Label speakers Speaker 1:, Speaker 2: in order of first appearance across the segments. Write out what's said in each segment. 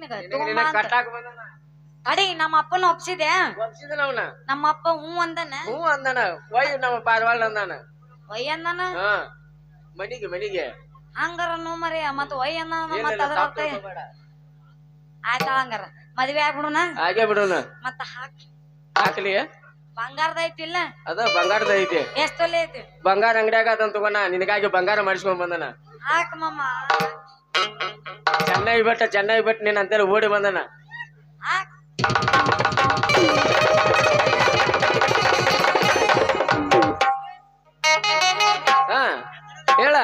Speaker 1: ನಿನಗ
Speaker 2: ನಿನಗೆ
Speaker 1: ತಗೊಂಬ ಅಂತ.
Speaker 2: ಕಟ್ಟಾಕ ಬಂದನ.
Speaker 1: ಅಡಿ ನಮ್ಮ ಅಪ್ಪನ ಒಪ್ಸಿದೆ
Speaker 2: ಒಪ್ಸಿದನ ಅವನ.
Speaker 1: ನಮ್ಮ ಅಪ್ಪ ಹ್ಞೂ ಅಂದನ?
Speaker 2: ಹ್ಞೂ ಅಂದನ. ಒಯ್ ನಮ್ಮ ಪಾರ್ವಾಳ ಅಂದಾನ.
Speaker 1: ಒಯ್ ಅಂದನ?
Speaker 2: ಹಾ. ಮನಿಗೆ ಮನಿಗೆ.
Speaker 1: ಹಂಗಾರ ನೋ ಮರಿ ಮತ್ತ ಒಯ್ ಅಂದನ ಮತ್ತ ಅದರ
Speaker 2: ತಪ್ಪು
Speaker 1: ಅರ್ಥ. ಆಯ್ತ ಹಂಗಾರ ಮದ್ವೆ ಆಗ್ಬಿಡುನ
Speaker 2: ಹಾಗೆ ಬಿಡೋಣ.
Speaker 1: ಮತ್ತ ಹಾಕಿ.
Speaker 2: ಹಾಕ್ಲಿ.
Speaker 1: ಬಂಗಾರದ ಐತಿ ಇಲ್ಲ?
Speaker 2: ಅದ ಬಂಗಾರದ ಐತಿ.
Speaker 1: ಎಷ್ಟು ತೊಲೆ ಐತಿ?
Speaker 2: ಬಂಗಾರ ಅಂಗಡಿಯಾಗ ಅದನ್ ತಗೋಣ ನಿನಗಾಗಿ ಬಂಗಾರ ಮಾಡಿಸ್ಕೊಂಡ್ ಬಂದನ.
Speaker 1: ಹಾಕ್ ಮಮ್ಮ
Speaker 2: ಚೆನ್ನೈ ಬಿಟ್ಟ ಚೆನ್ನಾಗಿ ಬಿಟ್ಟು ನೀನ್ ಅಂತೇಳಿ ಓಡಿ ಬಂದನ. ಹಾ ಹೇಳ.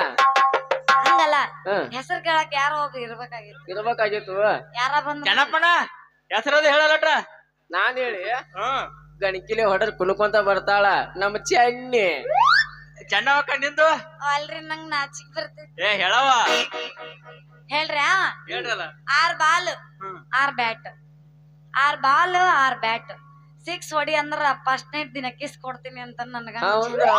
Speaker 1: ಹಂಗಲ್ಲ
Speaker 2: ಹಾ.
Speaker 1: ಹೆಸರು ಕೇಳಕ್ ಯಾರೋ ಒಬ್ರು ಇರ್ಬೇಕಾಗಿತ್ತು.
Speaker 2: ಇರ್ಬೇಕಾಗಿತ್ತು.
Speaker 1: ಯಾರ ಬಂದ್
Speaker 3: ಜನಪ್ಪನ ಹೆಸರದ ಹೇಳಲಟ್ರ
Speaker 2: ನಾನ್ ಹೇಳಿ
Speaker 3: ಹ್ಮ್
Speaker 2: ಗಣಕಿಲಿ ಹೊಡೆದ್ ಕುಣ್ಕೊಂತ ಬರ್ತಾಳ ನಮ್ಮ ಚೆನ್ನಿ.
Speaker 3: ಚೆನ್ನ ನಿಂದು?
Speaker 1: ಅಲ್ರಿ ನಂಗ್ ನಾಚಿಕ್ ಬರ್ತೈತಿ
Speaker 3: ಏ ಹೇಳವ
Speaker 1: ಹೇಳ್ರಿ
Speaker 3: ಹೇಳ್ರಲ್ಲ.
Speaker 1: ಆರ್ ಬಾಲ್. ಆರ್ ಬ್ಯಾಟ್. ಆರ್ ಬಾಲ್ ಆರ್ ಬ್ಯಾಟ್. ಸಿಕ್ಸ್ ಹೊಡಿ ಅಂದ್ರ ಫಸ್ಟ್ನೇ ದಿನ ಕಿಸ್ ಕೊಡ್ತೀನಿ ಅಂತ ನನ್ಗ
Speaker 2: ಹೌದಾ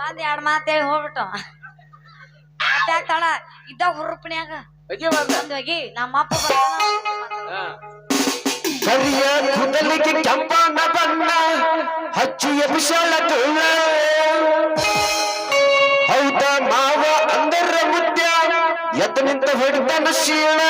Speaker 1: ಬಂದ್ ಎರಡ್ ಮಾತೇಳಿ ಹೇಳಿ ಹೋಗ್ಬಿಟ್ಟು. ತಳ? ಇದ್ದ ಹುರುಪಣ್ಯಾಗ ಹೋಗಿ ನಮ್ಮ ಅಪ್ಪ ಬರ್ತಾನ
Speaker 4: ಕರಿಯ ಕೂದಲಿಗೆ ಕೆಂಪನ ಬಣ್ಣ ಹಚ್ಚಿ ನಿಂತ ಹೊಡೆದ ಶೀಣ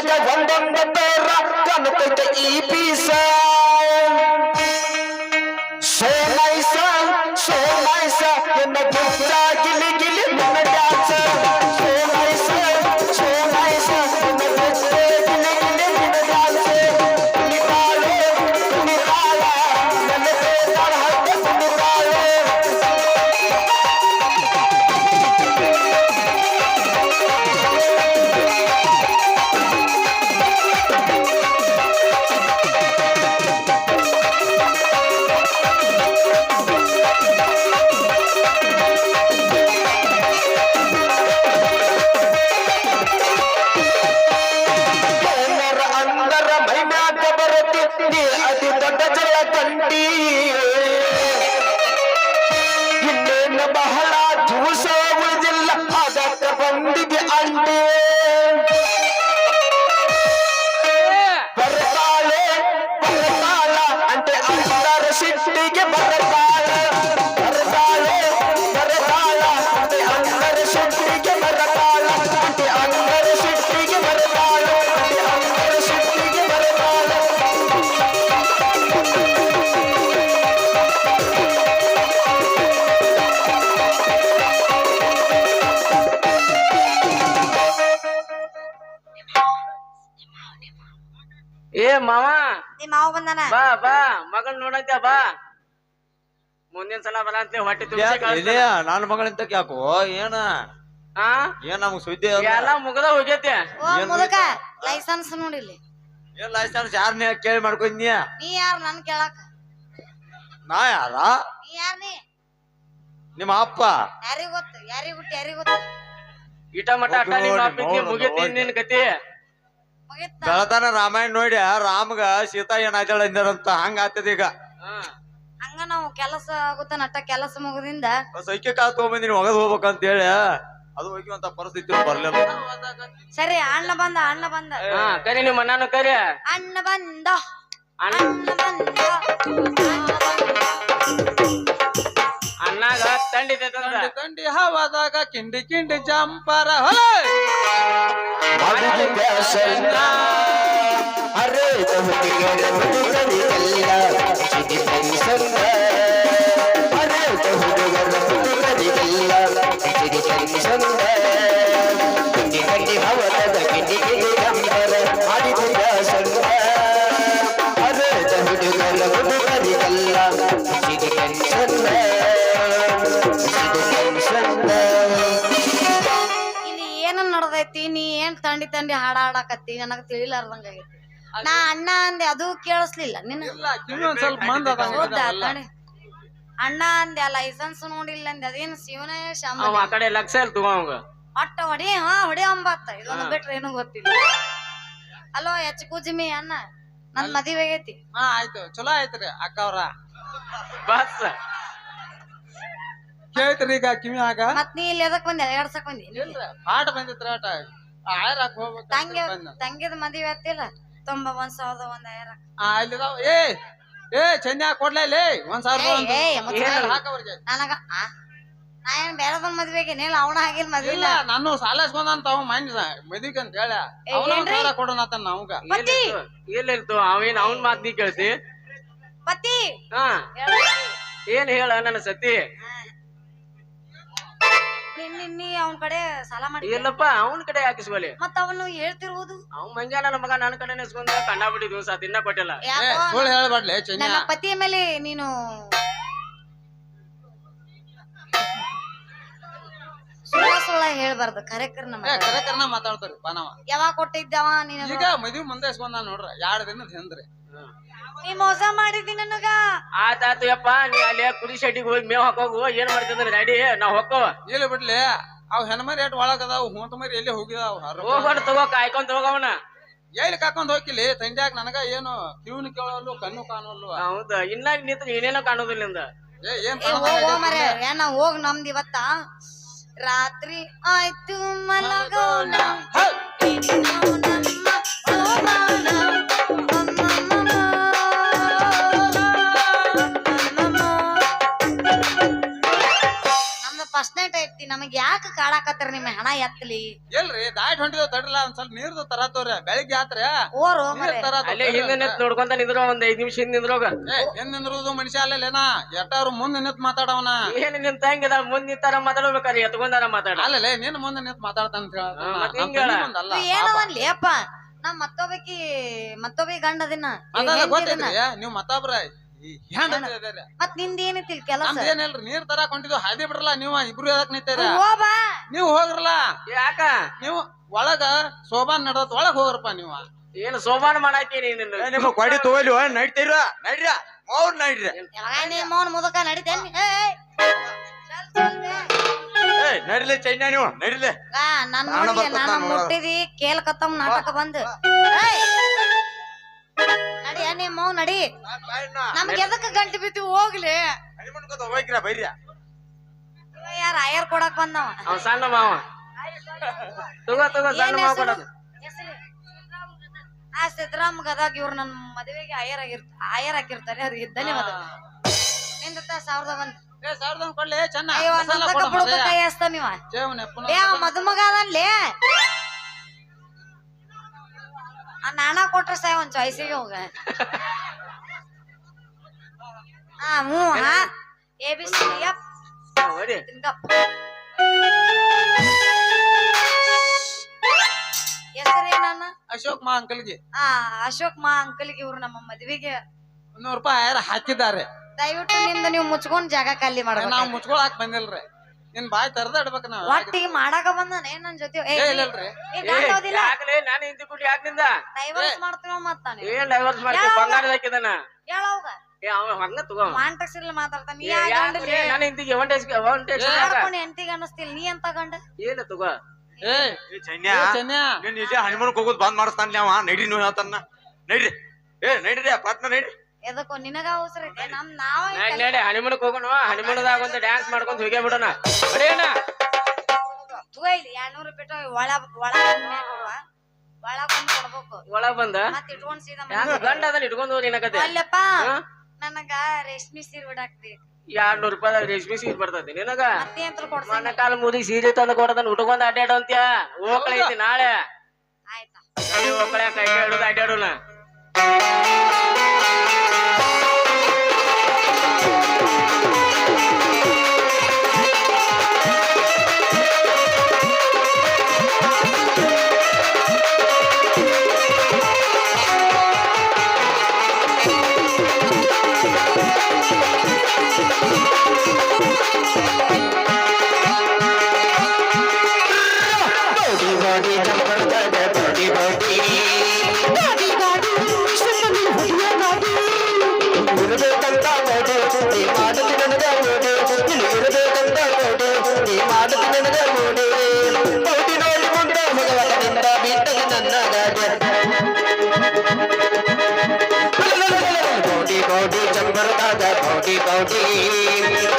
Speaker 4: রাজা
Speaker 2: ভণ্ডন ಮಾವ.
Speaker 1: ನಿಮ್ ಮಾವ ಬಂದಾನ?
Speaker 2: ಬಾ ಬಾ. ಮಗಳ್ ನೋಡಂತ ಬಾ. ಮುಂದಿನ ಸಲ ಬರ ಅಂತ ಹೊಟ್ಟೆ ತುಂಬ
Speaker 5: ನನ್ನ ಮಗಳಿಂತ ಯಾಕೋ? ಏನ?
Speaker 2: ಹಾ
Speaker 5: ಏನ್ ನಮ್ಗ್ ಸುದ್ದಿ?
Speaker 2: ಎಲ್ಲ ಮುಗದ ಹೋಗೈತೆ
Speaker 1: ಓ ನೋಡಿಲ್ಲ ಲೈಸೆನ್ಸ್ ನೋಡಿಲ್ಲಿ
Speaker 5: ಏನ್ ಲೈಸೆನ್ಸ್? ಯಾರನ್ನ ಕೇಳಿ ಮಾಡ್ಕೊಂಡ್ಯ
Speaker 1: ನೀ ಯಾರು ನನ್ ಕೇಳಾಕ?
Speaker 5: ನಾ ಯಾರ?
Speaker 1: ನೀ ಯಾರ್ ನೀ?
Speaker 5: ನಿಮ್ಮ ಅಪ್ಪ?
Speaker 1: ಯಾರಿಗ್ ಗೊತ್ತು? ಯಾರಿಗ್ ಗೊತ್ತು ಯಾರಿಗ್ ಗೊತ್ತು?
Speaker 2: ಇಟ ಮಟ ಅಟ್ಟ ನಿಮ್ಮ ಅಪ್ಪಿಗೆ ಮುಗಿತಿ ನಿನ್ ಗತಿ.
Speaker 5: ಬೆಳತಾನ ರಾಮಾಯಣ ನೋಡಿ ರಾಮಗ ಸೀತಾ ಏನಾಯ್ತಾಳ ಅಂದಾರಂತ ಹಂಗ ಆತದ ಈಗ.
Speaker 1: ಹಂಗ ನಾವು ಕೆಲಸ ಆಗುತ್ತ ನಟ್ಟ ಕೆಲಸ ಮುಗದಿಂದ
Speaker 5: ಸೈಕೆ ಕಾಲ್ ತಗೊಂಬಂದಿನಿ ಒಗದ್ ಹೋಗ್ಬೇಕಂತ ಹೇಳಿ ಅದು ಹೋಗುವಂತ ಪರಿಸ್ಥಿತಿ ಬರ್ಲಿಲ್ಲ.
Speaker 1: ಸರಿ ಅಣ್ಣ ಬಂದ ಅಣ್ಣ ಬಂದ.
Speaker 2: ಹಾ ಕರಿ ನಿಮ್ಮ ಅಣ್ಣನು ಕರಿ.
Speaker 1: ಅಣ್ಣ ಬಂದ.
Speaker 2: ಅಣ್ಣ
Speaker 1: ಬಂದ. ಅಣ್ಣ ಬಂದ.
Speaker 5: ಕಂಡಿ ಹವಾದಾಗ ಕಿಂಡಿ ಕಿಂಡಿ ಜಂಪರ
Speaker 4: ಹೊಲ! ಅರೆ
Speaker 1: ತಂಡಿ ತಂಡಿ ಹಾಡ ಹಾಡಾಕತ್ತಿ ನನಗ ತಿಳಿಲಾರ್ದಂಗ ಆಗೈತಿ ನಾ ಅಣ್ಣ ಅಂದೆ ಅದು ಕೇಳಿಸ್ಲಿಲ್ಲ ನಿನ್ನ ಹೌದಾ. ಅಣ್ಣ ಅಂದೆ ಲೈಸೆನ್ಸ್ ನೋಡಿಲ್ಲ ಅಂದೆ ಅದೇನು ಶಿವನ ಶಾಮ
Speaker 2: ಅವ ಆ ಕಡೆ ಲಕ್ಷ ಇಲ್ಲ ತಗೋ ಅವಂಗ.
Speaker 1: ಒಟ್ಟ ಹೊಡಿ ಹಾ ಹೊಡಿ ಅಂಬತ್ತ ಇದೊಂದು ಬಿಟ್ರೆ ಏನು ಗೊತ್ತಿಲ್ಲ. ಅಲೋ ಎಚ್ ಕುಜಿಮಿ ಅಣ್ಣ ನನ್ ಮದುವೆ ಆಗೈತಿ.
Speaker 5: ಹಾ ಆಯ್ತು ಚಲೋ ಆಯ್ತ್ರಿ ಅಕ್ಕ ಅವ್ರ
Speaker 2: ಬಸ್.
Speaker 5: ಕೇಳ್ತ್ರಿ ಈಗ ಕಿವಿ ಆಗ.
Speaker 1: ಮತ್ ನೀ ಇಲ್ಲಿ ಎದಕ್ ಬಂದೆ? ಎಡ್ಸಕ್ ಬಂದಿ?
Speaker 5: ಪಾಠ ಬಂದಿತ್ರ ಆಟ. ಆಯ್ರಾಕ್ ಹೋಗ್ಬೇಕು
Speaker 1: ತಂಗಿ ತಂಗಿದ ಮದುವೆ ಆತಿಲ್ಲ. ತೊಂಬ ಒಂದ್ ಸಾವಿರದ ಒಂದ್
Speaker 5: ಏ ಏ ಚಂದ್ಯಾ ಕೊಡ್ಲೇ ಲೇ ಒಂದ್ ಸಾವಿರ.
Speaker 1: ನನಗ ನಾ ಏನ್ ಬೇರೆದೊಂದ್ ಮದ್ವೆಗೆ ನೀಲ್ಲ ಅವನ ಆಗಿಲ್ಲ ಮದ್ವೆ
Speaker 5: ಇಲ್ಲ ನಾನು ಸಾಲ ಅವ ಮೈಂಡ್ ಅಂತ ಹೇಳ
Speaker 1: ಏ,
Speaker 5: ಅವನ ಕೊಡೋಣ
Speaker 1: ಪತಿ!
Speaker 2: ಅವೇನ್ ಅವನ್ ಮಾತ್ ನೀ
Speaker 1: ಪತಿ!
Speaker 2: ಹಾ. ಏನ್ ಹೇಳ ನನ್ನ ಸತಿ?
Speaker 1: ನೀ- ನೀ- ನೀ ಅವನ ಕಡೆ ಸಾಲ ಮಾಡಿ
Speaker 2: ಇಲ್ಲಪ್ಪ ಅವನ ಕಡೆ ಹಾಕಿಸ್ಕೊಲಿ
Speaker 1: ಮತ್ತ ಅವನು ಹೇಳ್ತಿರುವುದು
Speaker 2: ಅವ್ನ್ ನನ್ನ ಮಗ ನನ್ನ ಕಡೆ ಇಸ್ಕೊಂಡ ಕಂಡಾಬಿಡಿ ದಿವಸ ತಿನ್ನ ಕೊಟ್ಟಿಲ್ಲ.
Speaker 1: ಯಾಕೋ
Speaker 5: ಹೇಳ್ಬಾಡ್ಲೆ
Speaker 1: ನನ್ನ ಪತಿಯ ಮೇಲೆ ನೀನು ಹೇಳ್ಬಾರ್ದು
Speaker 5: ಕಾರ್ಯಕ್ರಮ ಕರೆಕರ್ನ ಮಾತಾಡ್ತಾರಿ ಬಾನವ
Speaker 1: ಯಾವಾಗ ಕೊಟ್ಟಿದ್ದವ ನೀನು?
Speaker 5: ಈಗ ಮದ್ವಿ ಮುಂದೆ ಬಂದ ನೋಡ್ರ ಎರಡ್ ದಿನದ ಹಿಂದ್ರಿ.
Speaker 1: ನೀ ಮೋಸ ಮಾಡಿದಿ ನನಗ?
Speaker 2: ಆತಾತು ಯಪ್ಪ ನೀ ಅಲ್ಲಿ ಕುರಿ ಶೆಟ್ಟಿಗೆ ಹೋಗಿ ಮೇವ್ ಹಾಕೋಗು ಏನ್ ಮಾಡ್ತಿದ್ರೆ ನಡಿ ನಾವ್ ಹೊಕ್ಕವ
Speaker 5: ಇಲ್ಲಿ ಬಿಡ್ಲಿ ಅವ್ ಹೆಣ್ಮರಿ ಎಟ್ ಒಳಗ್ ಅದಾವ ಹೊಂತ ಮರಿ ಎಲ್ಲಿ ಹೋಗಿದಾವ
Speaker 2: ಹೋಗೋಣ ತಗೋ ಕಾಯ್ಕೊಂತ ಹೋಗವನ
Speaker 5: ಎಲ್ಲಿ ಕಾಕೊಂಡ್ ಹೋಗಿಲಿ ತಂಡ್ಯಾಗ ನನಗ ಏನು ಕಿವಿನ ಕೇಳಲ್ಲು ಕಣ್ಣು ಕಾಣಲ್ಲು.
Speaker 2: ಹೌದ ಇನ್ನಾಗ ನಿಂತ ಏನೇನೋ ಕಾಣೋದಿಲ್ಲ ನಿಂದ.
Speaker 5: ಏ ಏನ್
Speaker 1: ಏ ಹೋಗೋ ಮರೆ ಏನ ಹೋಗ್ ನಮ್ದು ಇವತ್ತ? ರಾತ್ರಿ ಆಯ್ತು ಮಲಗೋಣ. ಯಾಕೆ ಕಾಡಾಕತ್ತಾರ ನಿಮ್ಮ ಹಣ ಎತ್ತಲಿ
Speaker 5: ಎಲ್ರಿ ದಾಟ್ ಹೊಂಟಿದ ತಡ್ರಲ್ಲ ಒಂದ್ ಸ್ವಲ್ಪ ನೀರ್ದು ತರತ್ತವ್ರಿ ಬೆಳಿಗ್ಗೆ ಆತ್ರ
Speaker 1: ಓರು ಮರೆ.
Speaker 2: ಅಲ್ಲೇ ಹಿಂದೆ ನಿಂತ್ ನೋಡ್ಕೊಂತ ನಿಂದ್ರ ಒಂದ್ ಐದ್ ನಿಮಿಷ ಹಿಂದ್ ನಿಂದ್ರೋಗ
Speaker 5: ಏ ಹಿಂದ್ ನಿಂದ್ರುದು ಮನುಷ್ಯ ಅಲ್ಲೇನಾ ಎಟ್ಟಾರು ಮುಂದೆ ನಿಂತ್ ಮಾತಾಡವನ
Speaker 2: ಏನ್ ನಿಂತ ಹಂಗಿದ ಮುಂದ್ ನಿಂತಾರ ಮಾತಾಡ್ಬೇಕಾರೆ ಎತ್ಕೊಂಡಾರ ಮಾತಾಡ
Speaker 5: ಅಲ್ಲೇ ನಿನ್ ಮುಂದೆ ನಿಂತ್ ಮಾತಾಡ್ತಾನ ಅಂತ ಹೇಳತ್ತಾನ.
Speaker 2: ಹಾ, ಮತ್ತ್
Speaker 5: ನಮ್
Speaker 2: ಹಿಂಗ್ ಹೇಳ.
Speaker 5: ತಂಗಿ ಮುಂದಲ್ಲ, ಪಾಪ.
Speaker 1: ಏನವನ್ಲಿ ಅಪ್ಪ ನಾ ಮತ್ತೊಬ್ಬಕಿ ಮತ್ತೊಬ್ಬಿ ಗಂಡ ದಿನ
Speaker 5: ಅದಲ್ಲ ಗೊತ್ತೈತ್ರಿ ನೀವ್ ಮತ್ತೊಬ್ರ.
Speaker 1: ಮತ್ ನಿಂದೇನ ಏನಿತ್ತಿಲ್ ಕೆಲಸ?
Speaker 5: ಏನಿಲ್ರಿ ನೀರ್ ತರ ಹೊಂಟಿದ್ವು ಹಾದಿ ಬಿಡ್ರಲ್ಲ ನೀವ್ ಇಬ್ರು ಎದಕ್ ನಿಂತೀರ
Speaker 1: ಹೋಬಾ
Speaker 5: ನೀವ್ ಹೋಗ್ರಲ್ಲ.
Speaker 2: ಯಾಕ?
Speaker 5: ನೀವು ಒಳಗ ಶೋಭಾನ್ ನಡತ್ ಒಳಗ್ ಹೋಗ್ರಪ್ಪ ನೀವು.
Speaker 2: ಏನ್ ಶೋಭಾನ್ ಮಾಡಾಕೀನಿ ನಿನ್ನ?
Speaker 5: ನಿಮ್ಮ ಕೊಡಿ ತಗೋಲಿ ನಡ್ತೀರ? ನಡ್ರ ಅವ್ರ ನಡ್ರಿ.
Speaker 1: ಮೌನ್ ಮುದಕ ನಡಿತೇನ್
Speaker 5: ನಡಿಲೆ ಚೈನ್ಯ ನೀವು ನಡಿಲೆ
Speaker 1: ನನ್
Speaker 5: ಪ್ರಾಣ
Speaker 1: ನೋಡಿ
Speaker 5: ಬರ್ತದ
Speaker 1: ನಾನು
Speaker 5: ನೋಡು.
Speaker 1: ಮುಟ್ಟಿದಿ ಕೇಳ್ಕತ್ತಮ್ ನಾಟಕ ಬಂದ್. ಏಯ್! ನಡಿ. ನಮ್ಗೆ ಎದಕ್ಕೆ ಗಂಟೆ ಬಿತ್ತಿ ಹೋಗ್ಲಿ.
Speaker 5: ಹೋಗ್ರ ಬೈರ್ಯ
Speaker 1: ಯಾರ ಆಯರ್ ಕೊಡಕ್ ಬಂದವ?
Speaker 2: ಅವ್ ಸಣ್ಣ ಮಾವ. ತಗೋ ತಗೋ ಸಣ್ಣ ಮಾವ
Speaker 1: ಹೆಸರು?
Speaker 2: ಕೊಡೋದು.
Speaker 1: ಹೆಸರು? ಆ ಸಿದ್ದರಾಮ್ ಗದಾಗ ಇವ್ರು ನನ್ ಮದುವೆಗೆ ಆಯರ್ ಆಗಿರ್ ಆಯರ್ ಹಾಕಿರ್ತಾರೆ ಅವ್ರಿಗೆ ಧನ್ಯವಾದ ಮದುಮಗ ಸಾವಿರದ ಒಂದ್.
Speaker 5: ಸಾವಿರದ ಕೊಡ್ಲಿ
Speaker 1: ಚೆನ್ನಾಗಿ ಮದುಮಗ ಮಸಾಲ ಆ ನಾನಾ ಕೊಟ್ರ ಸಾಯ ಒಂದ್ ಚಾಯ್ಸಿಗೆ ಹೋಗ ಹಾ ಹ್ಞೂ ಹಾ ಎ ಬಿ ಸಿ
Speaker 5: ಅಶೋಕ್ ಮಾ ಅಂಕಲ್ಗೆ.
Speaker 1: ಆ ಅಶೋಕ್ ಮಾ ಅಂಕಲ್ಗೆ ಇವ್ರು ನಮ್ಮ ಮದ್ವೆಗೆ.
Speaker 5: ನೂರು ರೂಪಾಯಿ ಹಾಕಿದ್ದಾರೆ.
Speaker 1: ದಯವಿಟ್ಟು ನಿಂದ ನೀವು ಮುಚ್ಕೊಂಡ್ ಜಾಗ ಖಾಲಿ
Speaker 5: ನಾವ್
Speaker 1: ನಾವು
Speaker 5: ಮುಚ್ಕೊಳಕ್ ಬಂದಿಲ್ರಿ. ನಿನ್ ಬಾಯ್ ತೆರ್ದ ನಾವು ನಾವ್
Speaker 1: ಒಟ್ಟಿಗೆ ಮಾಡಾಕ ಬಂದಾನೆ? ನನ್ ಜೊತೆ ಏ,
Speaker 5: ಏ, ಇಲ್ಲಲ್ರಿ.
Speaker 1: ಏ, ಗಂಡ ಹೋದಿಲ್ಲ
Speaker 2: ನಾನು ಹಿಂದಿ ಕುಡಿ ಯಾಕಿಂದ
Speaker 1: ಡೈವರ್ಸ್ ಮಾಡ್ತೀವ ಮತ್ತಾನೆ
Speaker 2: ಏನ್ ಡೈವರ್ಸ್ ಮಾಡ್ತೀವಿ ಬಂಗಾರದ ಹಾಕಿದಾನ
Speaker 1: ಹೇಳೋಗ
Speaker 2: ಏ ಅವ ಹಂಗ ತಗೋ.
Speaker 1: ಮಾಂಟಕ್ಸಿಲ್ ಮಾತಾಡ್ತಾನ. ನೀ ಯಾ ಗಂಡಲಿ
Speaker 2: ನಾನು ಹಿಂದಿಗೆ ಒನ್
Speaker 1: ನೀ ಅಂತ ಗಂಡ?
Speaker 2: ಏನ ತಗೋ?
Speaker 5: ಏ.
Speaker 6: ಚೈನ್ಯ ಇಲ್ಲೇ ಹೋಗೋದ್ ಬಂದ್ ಮಾಡಿಸ್ತಾನ ಅವ. ನೈಡಿ ನೀವು ಹೇಳ್ತಾನ. ನೈಡ್ರಿ. ಏ ನೈಡ್ರಿ ಪಟ್ನ ನೈಡ್ರಿ.
Speaker 1: ಎದಕ್ಕೋ ನಿನಗ ಅವಸರ ಐತೆ? ನಮ್ ನಾವ
Speaker 2: ನಾನ್ ನಡಿ ಹನಿಮೂನ್ಕ್ ಹೋಗೋಣ ಹನಿಮೂನ್ದಾಗ ಒಂದು ಡ್ಯಾನ್ಸ್ ಮಾಡ್ಕೊಂಡು ಹೋಗೇ ಬಿಡೋಣ. ಬರೀಣ
Speaker 1: ತಗೋ ಇಲ್ಲಿ ಎರಡ್ನೂರು ರೂಪಾಯಿ ಒಳ ಒಳ ಕೊಡುವ. ಒಳ ಬಂದ್ ಕೊಡ್ಬೇಕು.
Speaker 2: ಒಳಗ್ ಬಂದ?
Speaker 1: ಮತ್ತೆ ಇಟ್ಕೊಂಡ್ ಸೀದಾ
Speaker 2: ಗಂಡ ಅದನ್ನ ಇಟ್ಕೊಂಡು ಹೋಗಿ
Speaker 1: ಅಲ್ಲಪ್ಪ? ನನಗ ರೇಷ್ಮಿ ಸೀರೆ ಬಿಡಾಕ್ತಿ
Speaker 2: ಎರಡ್ನೂರು ರೂಪಾಯಿ ರೇಷ್ಮೆ ಸೀರೆ ಬರ್ತೈತಿ ನಿನಗ? ಮಣ್ಣ ಕಾಲ ಮುದಿ ಸೀರೆ ತಂದು ಕೊಡದನ್ನ ಉಟ್ಕೊಂಡ್ ಅಡ್ಡಾಡು ಅಂತ್ಯ. ಹೋಗ್ಲೈತಿ ನಾಳೆ.
Speaker 1: ಆಯ್ತಾ.
Speaker 2: ನಡಿ ಕೈ ಹಿಡಿದು ಅಡ್ಡಾಡೋಣ
Speaker 4: 大家跑地跑
Speaker 1: 地。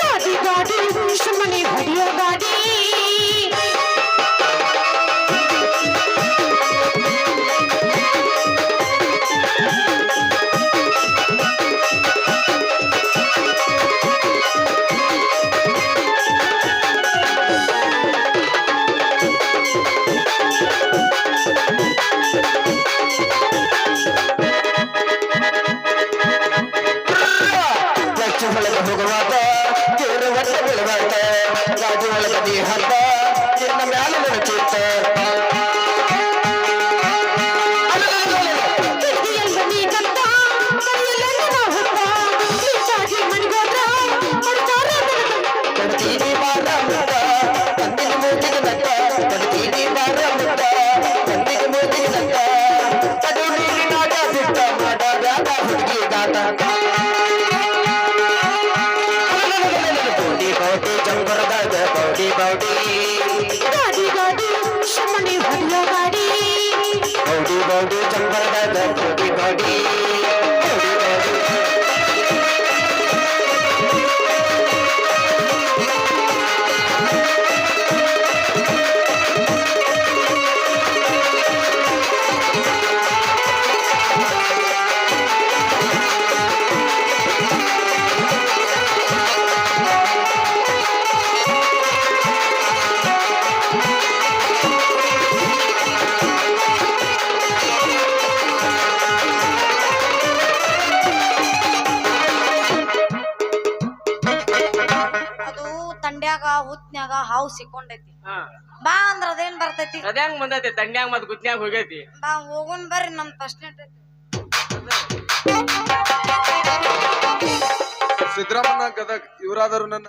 Speaker 1: Thank. ಹುತ್ನ್ಯಾಗ ಹಾವು ಸಿಕ್ಕೊಂಡೈತಿ.
Speaker 2: ಹಾ.
Speaker 1: ಬಾ ಅಂದ್ರ ಅದೇನ್ ಬರ್ತೈತಿ?
Speaker 2: ಅದ್ಯಾಂಗ ಬಂದೈತಿ? ತಂಡ್ಯಾಗ ಮತ್ ಗುತ್ನ್ಯಾಗ ಹೋಗೈತಿ.
Speaker 1: ಬಾ ಹೋಗುನ್ ಬರ್ರಿ ನಮ್ ಫಸ್ಟ್ ಐತಿ
Speaker 7: ಸಿದ್ದರಾಮಣ್ಣ ಗದಗ್ ಇವರಾದರು ನನ್ನ